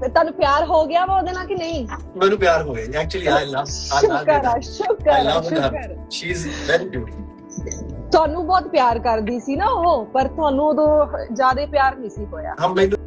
ਤੁਹਾਨੂੰ ਪਿਆਰ ਹੋ ਗਿਆ ਵਾ ਉਹਦੇ ਨਾਲ ਕਿ ਨਹੀਂ ਮੈਨੂੰ ਪਿਆਰ ਹੋ ਗਿਆ ਐਕਚੁਅਲੀ ਆਈ ਲਵ ਆਈ ਸ਼ੁਕਰ ਆ ਲਵ ਸ਼ੁਕਰ I ਆ love ਸ਼ੁਕਰ. She is very beautiful. ਤੁਹਾਨੂੰ ਬਹੁਤ ਪਿਆਰ ਕਰਦੀ ਸੀ ਨਾ ਉਹ ਪਰ ਤੁਹਾਨੂੰ ਉਦੋਂ ਜ਼ਿਆਦਾ ਪਿਆਰ ਨਹੀਂ ਸੀ ਹੋਇਆ ਹਮ ਮੈਨੂੰ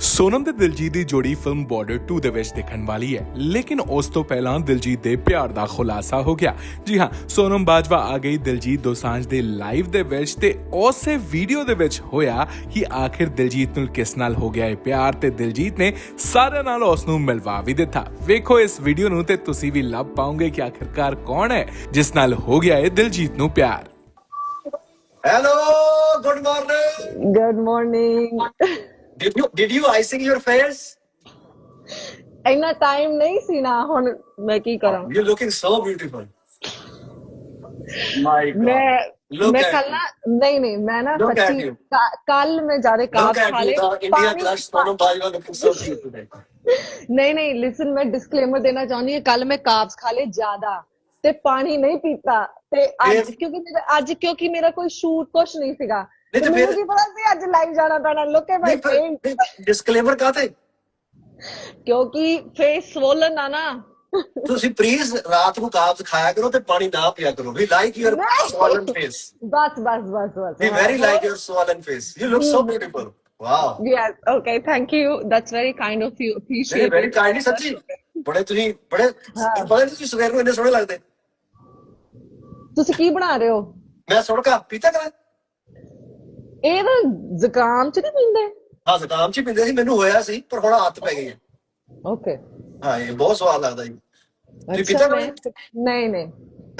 ਸੋਨਮ ਤੇ ਦਿਲਜੀਤ ਦੀ ਜੋੜੀ ਫਿਲਮ ਬਾਰਡਰ 2 ਦੇ ਵਿੱਚ ਦਿਖਣ ਵਾਲੀ ਹੈ। ਲੇਕਿਨ ਉਸ ਤੋਂ ਪਹਿਲਾਂ ਦਿਲਜੀਤ ਦੇ ਪਿਆਰ ਦਾ ਖੁਲਾਸਾ ਹੋ ਗਿਆ। ਜੀ ਹਾਂ ਸੋਨਮ ਬਾਜਵਾ ਆ ਗਈ ਦਿਲਜੀਤ ਦੋਸਾਂਝ ਦੇ ਲਾਈਵ ਦੇ ਵਿੱਚ ਤੇ ਉਸੇ ਵੀਡੀਓ ਦੇ ਵਿੱਚ ਹੋਇਆ ਕਿ ਆਖਿਰ ਦਿਲਜੀਤ ਨੂੰ ਕਿਸ ਨਾਲ ਹੋ ਗਿਆ ਇਹ ਪਿਆਰ ਤੇ ਦਿਲਜੀਤ ਨੇ ਸਾਰਿਆਂ ਨਾਲ ਉਸ ਨੂੰ ਮਿਲਵਾ ਵੀ ਦਿੱਤਾ। ਵੇਖੋ ਇਸ ਵੀਡੀਓ ਨੂੰ ਤੇ ਤੁਸੀਂ ਵੀ ਲੱਭ ਪਾਓਗੇ ਕਿ ਆਖਿਰਕਾਰ ਕੌਣ ਹੈ ਜਿਸ ਨਾਲ ਹੋ ਗਿਆ ਇਹ ਦਿਲਜੀਤ ਨੂੰ ਪਿਆਰ। Hello good morning good morning did you did you icing your face ਇੰਨਾ ਟਾਈਮ ਨਹੀਂ ਸੀ ਨਾ ਹੁਣ ਮੈਂ ਕੀ ਕਰਾਂ you looking so beautiful my ਮੈਂ Look ਮੈਂ at ਕੱਲ ਨਾ ਨਹੀਂ ਨਹੀਂ ਮੈਂ ਨਾ Look at ਸੱਚੀ you. ਕੱਲ ਮੈਂ ਜਾਦੇ ਕਾਬ Look at ਖਾ ਲਏ you, the India ਪਾਣੀ- crush Sonam Bajwa looking so cute today. ਨਹੀਂ ਨਹੀਂ ਲਿਸਨ ਮੈਂ ਡਿਸਕਲੇਮਰ ਦੇਣਾ ਚਾਹੁੰਦੀ ਹਾਂ ਕੱਲ ਮੈਂ ਕਾਬਸ ਖਾ ਲਏ ਜ਼ਿਆਦਾ ਤੇ ਪਾਣੀ ਨਹੀਂ ਪੀਤਾ ਤੇ ਅੱਜ ਫਿਰ? ਕਿਉਂਕਿ ਮੇਰਾ ਅੱਜ ਕਿਉਂਕਿ ਮੇਰਾ ਕੋਈ ਸ਼ੂਟ ਕੁਛ ਨਹੀਂ ਸੀਗਾ ਨਹੀਂ ਤੇ ਤੇ ਮੈਨੂੰ ਫਿਰ- ਕੀ ਪਤਾ ਸੀ ਅੱਜ ਲਾਈਵ ਜਾਣਾ ਪੈਣਾ look at my face disclaimer ਕਾਤੇ ਕਿਉਂਕਿ ਫੇਸ ਸਵੋਲਨ ਆ ਨਾ ਤੁਸੀਂ ਪਲੀਜ਼ ਰਾਤ ਨੂੰ ਕਾਬਜ਼ ਖਾਇਆ ਕਰੋ ਤੇ ਪਾਣੀ ਨਾ ਪੀਆ ਕਰੋ ਵੀ ਲਾਈਕ ਯੂਰ swollen face ਬਸ ਬਸ ਬਸ ਬਸ we very like your swollen face you look so beautiful wow Yes, okay, thank you. That's very kind of you. very Appreciate very it. kind ਸੱਚੀ ਬੜੇ ਤੁਸੀਂ ਬੜੇ ਬੜੇ ਤੁਸੀਂ ਸਵੇਰ ਨੂੰ ਇੰਨੇ ਸੋਹਣੇ ਲੱਗਦੇ ਤੁਸੀਂ ਕੀ ਬਣਾ ਰਹੇ ਹੋ ਮੈਂ ਸੁਣ ਕੇ ਪੀਤਾ ਕਰ ਇਹ ਨਾ ਜ਼ੁਕਾਮ ਚ ਨਹੀਂ ਪੀਂਦੇ? ਹਾਂ ਜ਼ੁਕਾਮ ਚ ਪੀਂਦੇ ਸੀ ਮੈਨੂੰ ਹੋਇਆ ਸੀ ਪਰ ਹੁਣ ਆਦਤ ਪੈ ਗਈ ਹੈ। ਓਕੇ ਹਾਂ ਇਹ ਬਹੁਤ ਸਵਾਦ ਲੱਗਦਾ ਜੀ। ਤੁਸੀਂ ਪੀਤਾ ਕਦੇ? ਨਹੀਂ ਨਹੀਂ।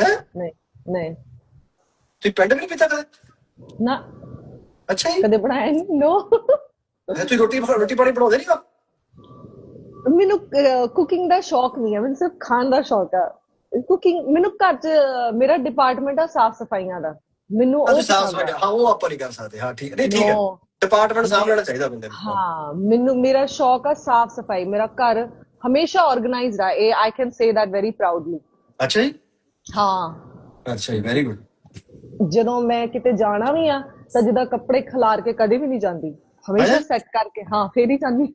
ਹੈ? ਨਹੀਂ ਨਹੀਂ। ਤੁਸੀਂ ਪਿੰਡ ਵੀ ਨਹੀਂ ਪੀਤਾ ਕਦੇ? ਨਾ। ਅੱਛਾ ਜੀ। ਕਦੇ ਬਣਾਇਆ ਨਹੀਂ ਨੋ ਤੁਸੀਂ ਰੋਟੀ ਰੋਟੀ ਪਾਣੀ ਬਣਾਉਂਦੇ ਨਹੀਂ ਹੋ? ਮੈਨੂੰ ਕੁਕਿੰਗ ਦਾ ਸ਼ੌਕ ਨਹੀਂ ਹੈ ਮੈਨੂੰ ਸਿਰਫ ਖਾਣ ਦਾ ਸ਼ੌਕ ਹੈ ਕੁਕਿੰਗ ਮੈਨੂੰ ਘਰ ਚ ਮੇਰਾ ਡਿਪਾਰਟਮੈਂਟ ਆ ਸਾਫ਼ ਸਫਾਈਆਂ ਦਾ। ਮੈਨੂੰ ਉਹ ਸਫ਼ਾਈ ਆ। ਹਾਂ ਉਹ ਆਪਾਂ ਨਹੀਂ ਕਰ ਸਕਦੇ। ਹਾਂ ਠੀਕ। ਨਹੀਂ ਠੀਕ ਹੈ. ਡਿਪਾਰਟਮੈਂਟ ਸਾਂਭ ਲੈਣਾ ਚਾਹੀਦਾ ਬੰਦੇ ਨੂੰ। ਹਾਂ ਮੈਨੂੰ ਮੇਰਾ ਸ਼ੌਕ ਆ ਸਾਫ਼ ਸਫ਼ਾਈ। ਮੇਰਾ ਘਰ ਹਮੇਸ਼ਾ ਆਰਗੇਨਾਈਜ਼ਡ ਆ ਇਹ I can say that very proudly ਅੱਛਾ ਜੀ। ਹਾਂ। ਅੱਛਾ ਜੀ ਵੈਰੀ ਗੁੱਡ ਜਦੋਂ ਮੈਂ ਕਿਤੇ ਜਾਣਾ ਵੀ ਆ ਤਾਂ ਜਿੱਦਾਂ ਕੱਪੜੇ ਖਿਲਾਰ ਕੇ ਕਦੇ ਵੀ ਨਹੀਂ ਜਾਂਦੀ। ਹਮੇਸ਼ਾ? ਸੈੱਟ ਕਰਕੇ ਹਾਂ ਫੇਰ ਹੀ ਜਾਂਦੀ।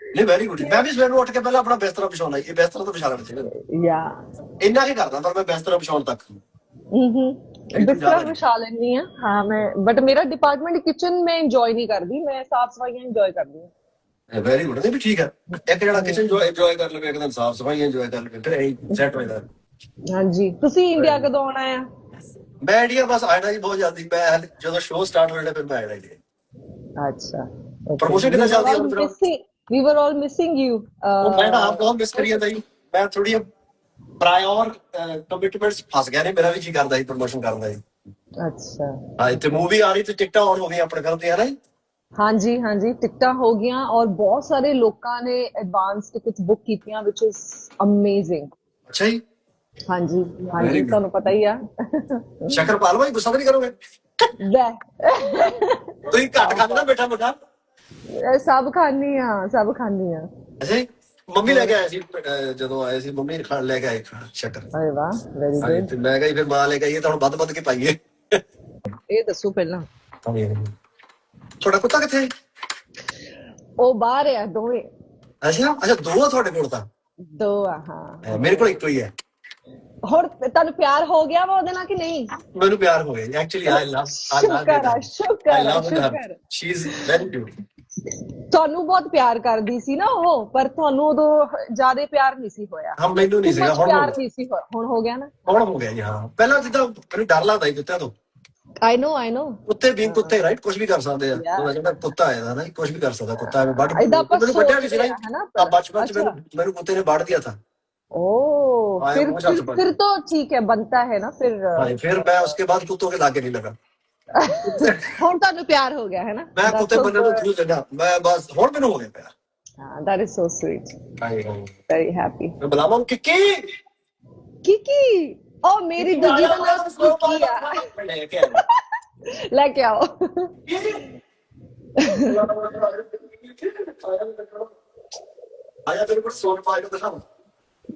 ਨਹੀਂ ਵੈਰੀ ਗੁੱਡ ਮੈਂ ਵੀ ਸਵੇਰ ਨੂੰ ਉੱਠ ਕੇ ਪਹਿਲਾਂ ਆਪਣਾ ਬਿਸਤਰਾ ਵਿਛਾਉਣਾ ਇਹ ਬਿਸਤਰਾ ਤਾਂ ਵਿਛਾ ਲੈਣਾ ਚਾਹੀਦਾ। ਯਾ ਇੰਨਾ ਕੀ ਕਰਦਾ ਪਰ ਮੈਂ ਬਿਸਤਰਾ ਵਿਛਾਉਣ ਤੱਕ। ਬਿਸਤਰਾ ਵਿਛਾ ਲੈਂਦੀ ਆ ਹਾਂ ਮੈਂ ਬਟ ਮੇਰਾ ਡਿਪਾਰਟਮੈਂਟ ਕਿਚਨ ਮੈਂ ਇੰਜੋਏ ਨਹੀਂ ਕਰਦੀ। ਮੈਂ ਸਾਫ਼ ਸਫਾਈਆਂ ਇੰਜੋਏ ਕਰਦੀ ਹਾਂ। ਵੈਰੀ ਗੁੱਡ ਨਹੀਂ ਵੀ ਠੀਕ ਹੈ। ਇੱਕ ਜਿਹੜਾ ਕਿਚਨ ਜੋ ਇੰਜੋਏ ਕਰ ਲਵੇ ਇੱਕਦਮ ਸਾਫ਼ ਸਫ਼ਾਈ ਇੰਜੋਏ ਕਰ ਲਵੇ ਫਿਰ ਇਹ ਸੈੱਟ ਹੋ ਜਾਂਦਾ। ਹਾਂਜੀ। ਤੁਸੀਂ ਇੰਡੀਆ ਕਦੋਂ ਆਉਣਾ ਆ? ਮੈਂ ਇੰਡੀਆ ਬਸ ਆਇਣਾ ਜੀ ਬਹੁਤ ਜਲਦੀ। ਮੈਂ ਜਦੋਂ ਸ਼ੋਅ ਸਟਾਰਟ ਹੋਣਾ ਫਿਰ ਮੈਂ ਆਇਣਾ ਜੀ ਅੱਛਾ। Promotion ਕਿੱਦਾਂ ਚੱਲਦੀ ਹੈ? ਵੀ ਵਰ ਆਲ ਮਿਸਿੰਗ ਯੂ ਮੈਂ ਤਾਂ ਆਪ ਬਹੁਤ ਮਿਸ ਕਰੀ ਜਾਂਦਾ ਜੀ। ਮੈਂ ਥੋੜੀ ਪ੍ਰਾਇਰ ਕਮਿਟਮੈਂਟਸ ਫਸ ਗਿਆ ਨੇ ਮੇਰਾ ਵੀ ਜੀ ਕਰਦਾ ਸੀ ਪ੍ਰੋਮੋਸ਼ਨ ਕਰਨ ਦਾ ਜੀ। ਅੱਛਾ। ਹਾਂ ਇੱਥੇ ਮੂਵੀ ਆ ਰਹੀ ਤੇ ਟਿਕਟਾਂ ਆਨ ਹੋ ਗਈਆਂ ਆਪਣੇ ਤੇ ਹੈ ਨਾ ਹਾਂਜੀ ਹਾਂਜੀ ਟਿਕਟਾਂ ਹੋ ਗਈਆਂ ਔਰ ਬਹੁਤ ਸਾਰੇ ਲੋਕਾਂ ਨੇ ਐਡਵਾਂਸ ਟਿਕਟਸ ਬੁੱਕ ਕੀਤੀਆਂ which is amazing ਅੱਛਾ ਜੀ। ਹਾਂਜੀ ਹਾਂਜੀ. ਤੁਹਾਨੂੰ ਪਤਾ ਹੀ ਆ। ਸ਼ਕਰ ਪਾਲ ਭਾਈ ਗੁੱਸਾ ਤਾਂ ਨਹੀਂ ਕਰੋਗੇ? ਲੈ। ਤੁਸੀਂ ਘੱਟ ਖਾਂਦੇ ਨਾ ਬੈਠਾ ਇਹ ਸਭ ਖਾਣੀ ਆ ਸਭ ਖਾਣੀ ਆ। ਅੱਛਾ ਜੀ। ਮੰਮੀ ਲੈ ਕੇ ਆਏ ਸੀ ਅਹ, ਜਦੋਂ ਆਏ ਸੀ ਮੰਮੀ ਖਾਣ ਲੈ ਕੇ ਆਏ ਸ਼ਕਰ। ਅਰੇ ਵਾਹ ਵੈਰੀ ਹਾਂਜੀ, ਗੁੱਡ ਤੇ ਮੈਂ ਕਹੀ ਫਿਰ ਮਾਂ ਲੈ ਕੇ ਆਈਏ ਤਾਂ ਹੁਣ ਵੱਧ ਵੱਧ ਕੇ ਪਾਈਏ। ਇਹ ਦੱਸੋ ਪਹਿਲਾਂ। ਤੁਹਾਡਾ ਕੁੱਤਾ ਕਿੱਥੇ? ਹੈ ਉਹ ਬਾਹਰ ਆ ਦੋਵੇਂ। ਅੱਛਾ ਅੱਛਾ ਦੋ ਆ ਤੁਹਾਡੇ ਕੋਲ ਤਾਂ? ਦੋ ਆ ਹਾਂ। ਅਹ, ਮੇਰੇ ਕੋਲ ਇੱਕੋ ਹੀ ਹੈ ਹੁਣ ਤੁਹਾਨੂੰ ਪਿਆਰ ਹੋ ਗਿਆ ਵਾ ਉਹਦੇ ਨਾਲ ਕਿ ਨਹੀਂ? ਮੈਨੂੰ ਪਿਆਰ ਹੋ ਗਿਆ ਐਕਚੁਅਲੀ ਆਈ ਲਵ ਸ਼ੁਕਰ ਆ, ਸ਼ੁਕਰ ਆ, ਸ਼ੁਕਰ। ਸ਼ੀ ਇਜ਼ ਵੈਰੀ ਬਿਊਟੀ ਤੁਹਾਨੂੰ ਬਹੁਤ ਪਿਆਰ ਕਰਦੀ ਸੀ ਨਾ ਉਹ ਪਰ ਤੁਹਾਨੂੰ ਉਦੋਂ ਜ਼ਿਆਦਾ ਪਿਆਰ ਨਹੀਂ ਸੀ ਹੋਇਆ ਹਾਂ ਮੈਨੂੰ ਨਹੀਂ ਸੀਗਾ Too much ਹੁਣ ਪਿਆਰ ਹੋ- ਨਹੀਂ ਸੀ ਹੋਇਆ। ਹੁਣ ਹੋ ਗਿਆ ਨਾ ਹੁਣ ਹੋ ਗਿਆ ਜੀ ਹਾਂ ਪਹਿਲਾਂ ਜਿੱਦਾਂ ਮੈਨੂੰ ਡਰ ਲੱਗਦਾ ਸੀ ਕੁੱਤਿਆਂ ਤੋਂ ਆਈ ਨੋ ਆਈ ਨੋ ਕੁੱਤੇ ਵੀ ਕੁੱਤੇ ਰਾਈਟ ਕੁਝ ਵੀ ਕਰ ਸਕਦੇ ਆ Yeah. ਉਹ ਜਿਹੜਾ ਕੁੱਤਾ ਆਇਆ ਨਾ ਕੁਝ ਵੀ ਕਰ ਸਕਦਾ ਕੁੱਤਾ ਐਵੇਂ ਵੱਢ ਏਦਾਂ ਆਪਾਂ ਮੈਨੂੰ ਵੱਢਿਆ ਨਹੀਂ ਸੀ ਸੋਚਦੇ ਨਾ ਆ, ਹਨਾ? ਤਾਂ ਬਚਪਨ ਚ ਅੱਛਾ। ਮੈਨੂੰ ਮੈਨੂੰ ਕੁੱਤੇ ਨੇ ਵੱਢ ਦਿਆ था ओ आया फिर मुझे आपसे फिर, बात। फिर तो ठीक है बनता है ना फिर हाँ, फिर मैं उसके बाद कुत्तों के लागे नहीं लगा ਹੁਣ ਤੁਹਾਨੂੰ ਪਿਆਰ ਹੋ ਗਿਆ ਹੈ ਨਾ ਮੈਂ ਕੁੱਤੇ ਬੰਦੇ ਨੂੰ ਥਰੂ ਚੱਲਿਆ ਮੈਂ ਬਸ ਹੁਣ ਮੈਨੂੰ ਹੋ ਗਿਆ ਪਿਆਰ। ਹਾਂ is so sweet. ਹਾਏ ਹਾਏ। Very happy. ਮੈਂ ਬੁਲਾਵਾਂ ਕਿੱਕੀ? ਕਿਕੀ? ਉਹ ਮੇਰੀ ਦੂਜੀ ਦਾ ਨਾਮ ਕਿਕੀ ਆ? ਲੈ ਕੇ ਆਓ। ਆਇਆ ਤੇਰੇ ਕੋਲ ਸੋਨ ਤਾਂ ਦਿਖਾਵਾਂ।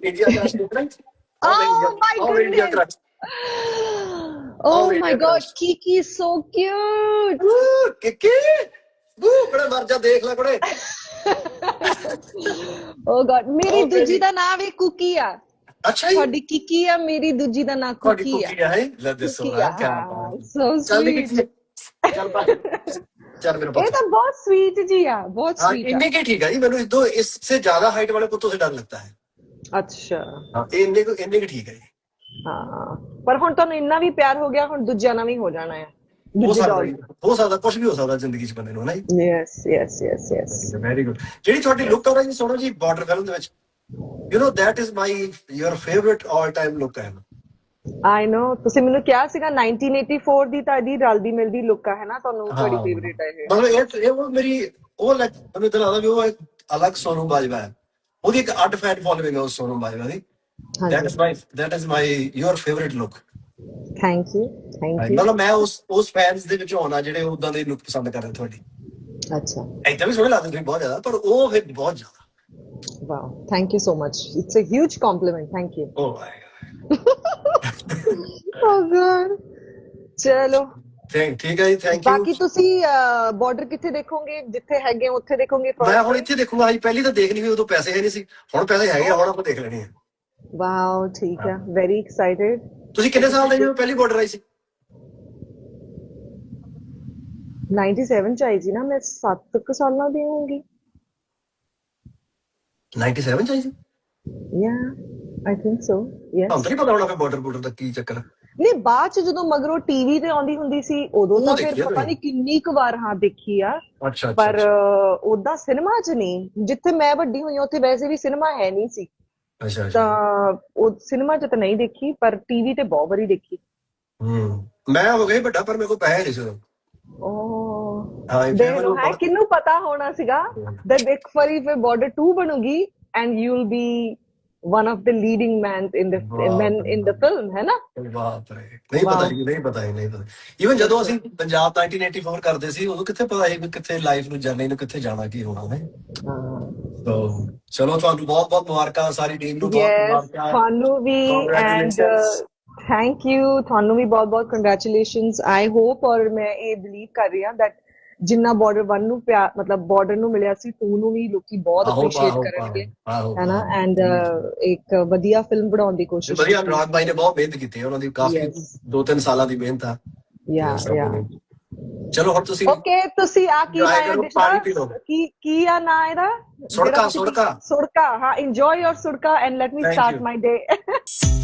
ਇੰਡੀਆ ਦਾ ਸਟੂਡੈਂਟ my ਇੰਡੀਆ goodness. ਕਰਾਚ Oh my gosh Kiki is so cute. Ooh, Kiki. Ooh, बड़े मर देख ले बड़े. oh god, ਮੇਰੀ ਦੂਜੀ ਦਾ ਨਾਮ ਹੈ ਕੁਕੀ ਆ. ਅੱਛਾ ਜੀ. ਤੁਹਾਡੀ ਕਿਕੀ ਆ ਮੇਰੀ ਦੂਜੀ ਦਾ ਨਾਮ ਕੁਕੀ ਆ. ਤੁਹਾਡੀ ਕੁਕੀ ਆ ਹੈ? ਲੈ ਦੱਸੋ ਯਾਰ ਕੀ ਬਾਤ. So sweet. ਚੱਲ ਬਾ. ਚੱਲ ਮੇਰੇ ਪਾਸ. ਇਹ ਤਾਂ ਬਹੁਤ ਸਵੀਟ ਜੀ ਆ, ਬਹੁਤ ਸਵੀਟ. ਹਾਂ, ਇੰਨੇ ਕੇ ਠੀਕ ਆ ਜੀ ਮੈਨੂੰ ਇਸ ਤੋਂ ਇਸ ਸੇ ਜ਼ਿਆਦਾ से डर लगता है. अच्छा. हाँ इनने को इनने की ठीक है ਪਰ ਹੁਣ ਤੁਹਾਨੂੰ ਇੰਨਾ ਵੀ ਪਿਆਰ ਹੋ ਗਿਆ ਹੁਣ ਦੂਜਿਆਂ ਨਾਲ ਵੀ ਹੋ ਜਾਣਾ ਹੈ ਹੋ ਸਕਦਾ ਕੁਝ ਵੀ ਹੋ ਸਕਦਾ ਜ਼ਿੰਦਗੀ 'ਚ ਬੰਦੇ ਨੂੰ ਹਨਾ ਜੀ? Yes yes yes yes very good ਜਿਹੜੀ ਤੁਹਾਡੀ ਲੁੱਕ ਆ ਰਹੀ ਸੋਣੋ ਜੀ ਬਾਰਡਰ ਫਿਲਮ ਦੇ ਵਿੱਚ। You know that is my your favourite all time look ਹੈ ਆਈ نو ਤੁਸੀਂ ਮੈਨੂੰ ਕਿਹਾ ਸੀਗਾ 1984 ਦੀ ਤੁਹਾਡੀ ਰਲਦੀ ਮਿਲਦੀ ਲੁੱਕ ਹੈ ਨਾ ਤੁਹਾਨੂੰ ਤੁਹਾਡੀ ਫੇਵਰਿਟ ਹੈ ਇਹ। ਮਤਲਬ ਇਹ ਉਹ ਮੇਰੀ ਉਹ ਲੱਗ ਮੈਨੂੰ ਤਾਂ ਲੱਗਦਾ ਵੀ ਉਹ ਇੱਕ ਅਲੱਗ ਸੋਨੂ ਬਾਜਵਾ ਹੈ। ਉਹਦੀ ਇੱਕ ਅੱਡ ਫੈਨ ਫੋਲੋਇੰਗ ਹੈ ਉਸ ਸੋਨੂ ਬਾਜਵਾ ਦੀ। That ਹਾਂਜੀ is my that is my your favorite look. Thank you thank you ਮਤਲਬ ਮੈਂ ਉਸ ਉਸ ਫੈਨਸ ਦੇ ਵਿੱਚੋਂ ਆਉਣਾ ਜਿਹੜੇ ਉਦਾਂ ਦੇ ਲੁੱਕ ਪਸੰਦ ਕਰਦੇ ਤੁਹਾਡੀ। ਅੱਛਾ। ਏਦਾਂ ਵੀ ਸੋਹਣੇ ਲੱਗਦੇ ਤੁਸੀਂ ਬਹੁਤ ਜ਼ਿਆਦਾ ਪਰ ਉਹ ਫਿਰ ਬਹੁਤ ਜ਼ਿਆਦਾ। Wow thank you so much it's a huge compliment thank you oh my oh God ਚਲੋ ਥੈਂਕ ਠੀਕ ਹੈ ਜੀ ਥੈਂਕ ਬਾਕੀ ਯੂ ਤੁਸੀਂ ਬਾਰਡਰ ਕਿੱਥੇ ਦੇਖੋਗੇ? ਜਿੱਥੇ ਹੈਗੇ ਉੱਥੇ ਦੇਖੋਗੇ ਮੈਂ ਹੁਣ ਇੱਥੇ ਦੇਖੂਗਾ ਜੀ ਪਹਿਲੀ ਤਾਂ ਦੇਖਣੀ ਵੀ ਉਦੋਂ ਪੈਸੇ ਹੈ ਨਹੀਂ ਸੀ। ਹੁਣ ਪੈਸੇ ਹੈਗੇ ਆ, ਹੁਣ ਆਪਾਂ ਦੇਖ ਲੈਣੀ ਹੈ ਵਾਓ ਠੀਕ ਹੈ ਵੈਰੀ ਐਕਸਾਈਟਿਡ ਤੁਸੀਂ ਕਿੰਨੇ ਸਾਲ ਦੇ ਜਦੋਂ ਪਹਿਲੀ ਬਾਰਡਰ ਆਈ ਸੀ। 97 ਚ ਆਈ ਸੀ ਨਾ ਮੈਂ 7 ਕੁ ਸਾਲਾਂ ਦੀ ਹੋਊਂਗੀ। 97 ਚ ਆਈ ਸੀ? ਯਾ ਆਈ ਥਿੰਕ ਸੋ ਯੈਸ ਤੁਹਾਨੂੰ ਤਾਂ ਨਹੀਂ ਪਤਾ ਹੋਣਾ ਫਿਰ ਬਾਰਡਰ ਬਾਰਡਰ ਦਾ ਕੀ ਚੱਕਰ? ਨਹੀਂ ਬਾਅਦ ਚ ਜਦੋਂ ਮਗਰੋਂ ਟੀਵੀ ਤੇ ਆਉਂਦੀ ਹੁੰਦੀ ਸੀ ਉਦੋਂ ਤਾਂ ਫਿਰ ਪਤਾ? ਨਹੀਂ ਕਿੰਨੀ ਕੁ ਵਾਰ ਹਾਂ ਦੇਖੀ ਆ। ਪਰ ਉਦਾਂ ਸਿਨੇਮਾ ਚ ਨਹੀਂ। ਜਿੱਥੇ ਮੈਂ ਵੱਡੀ ਹੋਈ ਉੱਥੇ ਵੈਸੇ ਵੀ ਸਿਨੇਮਾ ਹੈ ਨਹੀਂ ਸੀ। ਅੱਛਾ ਅੱਛਾ। ਤਾਂ ਉਹ ਸਿਨੇਮਾ ਚ ਤਾਂ ਨਹੀਂ ਦੇਖੀ ਪਰ ਟੀਵੀ ਤੇ ਬਹੁਤ ਵਾਰੀ ਦੇਖੀ। ਹੂੰ ਮੈਂ ਹੋ ਗਿਆ ਵੱਡਾ ਪਰ ਮੇਰੇ ਕੋਲ ਪੈਸੇ ਨਹੀਂ ਸੀ ਉਦੋਂ। ਓ ਹਾਂ ਇਹ ਦੇਖ ਲਓ ਹੈ ਕਿੰਨੂੰ ਪਤਾ ਹੋਣਾ ਸੀਗਾ? that ਇੱਕ ਵਾਰੀ ਫਿਰ ਬਾਰਡਰ 2 ਬਣੂਗੀ and you'll be one of the leading men in the ਵਾਹ men in the film ਹੈ ਨਾ? ਬਾਪ ਰੇ ਨਹੀਂ ਪਤਾ। ਜੀ ਨਹੀਂ ਪਤਾ ਹੀ ਨਹੀਂ ਪਤਾ। ਇਵਨ ਜਦੋਂ ਅਸੀਂ ਪੰਜਾਬ 1984 ਕਰਦੇ ਸੀ ਉਦੋਂ ਕਿੱਥੇ ਪਤਾ ਸੀ ਕਿੱਥੇ ਲਾਈਫ ਨੂੰ ਜਰਨੀ ਨੂੰ ਕਿੱਥੇ ਜਾਣਾ ਕੀ ਹੋਣਾ ਹੈ? ਹਾਂ। ਸੋ ਚਲੋ ਤੁਹਾਨੂੰ ਬਹੁਤ ਬਹੁਤ ਮੁਬਾਰਕਾਂ ਸਾਰੀ ਟੀਮ ਨੂੰ ਬਹੁਤ ਮੁਬਾਰਕਾਂ। ਤੁਹਾਨੂੰ ਵੀ ਐਂਡ. ਥੈਂਕ ਯੂ ਤੁਹਾਨੂੰ ਵੀ ਬਹੁਤ ਬਹੁਤ ਕੰਗ੍ਰੈਚੁਲੇਸ਼ਨਸ ਆਈ ਹੋਪ ਔਰ ਮੈਂ ਇਹ ਬਲੀਵ ਕਰ ਰਹੀ ਹਾਂ that ਜਿੰਨਾ ਬਾਰਡਰ 1 ਨੂੰ ਮਤਲਬ ਬਾਰਡਰ ਨੂੰ ਮਿਲਿਆ ਸੀ 2 ਨੂੰ ਵੀ ਲੋਕੀ ਬਹੁਤ ਅਪਰੀਸ਼ੀਏਟ ਕਰਨਗੇ ਆਹੋ ਹੈ ਨਾ? ਐਂਡ ਇੱਕ ਵਧੀਆ ਫਿਲਮ ਬਣਾਉਣ ਦੀ ਕੋਸ਼ਿਸ਼ ਵਧੀਆ ਅਨੁਰਾਗ ਭਾਈ ਨੇ ਬਹੁਤ ਮਿਹਨਤ ਕੀਤੀ ਉਹਨਾਂ ਦੀ ਕਾਫੀ Yes. 2-3 ਸਾਲਾਂ ਦੀ ਮਿਹਨਤ ਆ। ਯਾ ਯਾ ਚਲੋ ਹੁਣ ਤੁਸੀਂ ਓਕੇ ਤੁਸੀਂ ਆ ਕੀ ਲਓ। ਕੀ ਕੀ ਆ ਨਾ ਇਹਦਾ? ਸੁੜਕਾ, ਸੁੜਕਾ। ਸੁੜਕਾ ਹਾਂ enjoy your ਸੁੜਕਾ me Thank start you. my day